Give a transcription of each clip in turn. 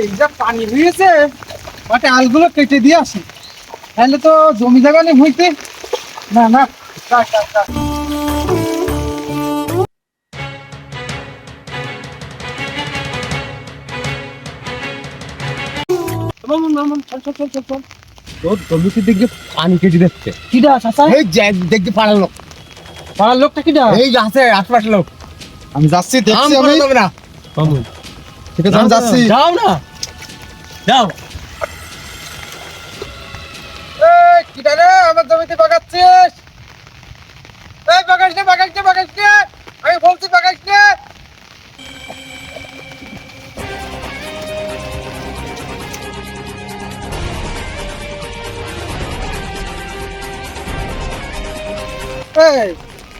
এই যা পানি হয়েছে মাঠে আলগুলো কেটে দিয়ে আসি। তাহলে তো জমি জায়গা নেই হইতে না না। তোর জমিতে দেখবে? পানি কেটে দিচ্ছে। কিডা চাচা? এই দেখবে পাড়ার লোক। পাড়ার লোকটা কিডা এই আছে আশপাশের লোক। আমি যাচ্ছি দেখছি আমি। না। ঠিক আছে আমি যাচ্ছি। যাও। না। যাও। রে আমার জমিতে বাগাচ্ছিস এই বাগাস নে বাগাস নে বাগাস নে। আমি বলছি বাগাস নে।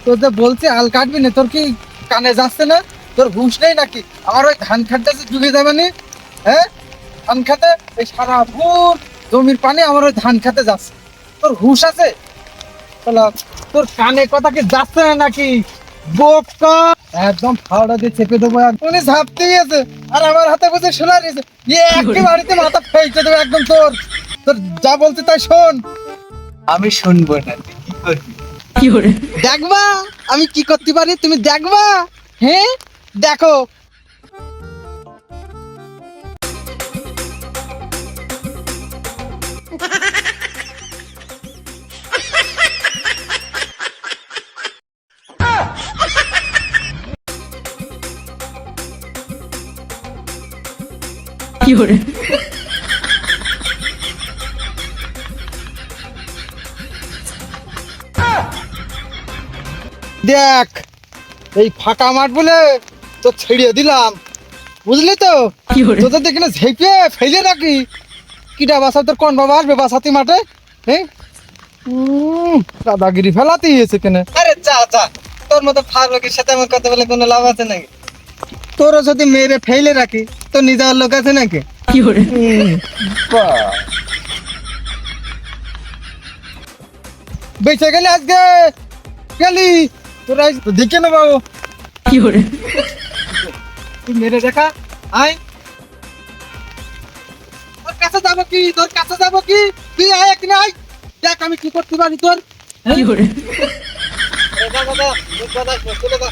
তোর যে বলছি আল কাটবি না তোর কি কানে যাচ্ছে না? তোর ঘুষ নেই নাকি? আমার ওই ধান খাটটা যে ডুবে যাবে না হ্যাঁ? ধান খাতে এই সারা ভোর জমির পানি আমার ওই ধান খেতে যাচ্ছে। তোর হুশ আছে? তোর কানে কথা কি যাচ্ছে না নাকি? বোকা! একদম ফাওড়া দিয়ে চেপে দেবো আর উনি ঝাপতে গিয়েছে আর আমার হাতে বসে শোনা দিয়েছে। ইয়ে একেবারেতে মাথা ফেলতে দেবো একদম তোর। তোর যা বলতে তাই শোন। আমি শুনব না কি করবি? দেখবা আমি কি করতে পারি? তুমি দেখবা হ্যাঁ? দেখো। দেখ এই ফাঁকা মাঠ বলে তো ছেড়িয়ে দিলাম। বুঝলি তো? তোদের দেখি না ঝেপে ফেলে রাখি কিটা বাসা তোর কোন বাবা আসবে বাসাতি মাঠে? হ্যাঁ? উম, দাদাগিরি ফেলাতে হয়েছে কেন। আরে চা চা তোর মতো ফারুকের সাথে আমার কথা বলে কোনো লাভ আছে নাকি? তোরও যদি মেরে ফেলে রাখি তো নিজের লোক আছে নাকি? বেঁচে গেলে আজকে? গেলি? তোরা দেখে না বাবু। তুই মেরে দেখা। আয়। তোর কাছে যাব কি? তোর কাছে যাব কি? তুই আয় এক নাই দেখ আমি কি করতে পারি তোর। কথা কথা কথা চলে যা।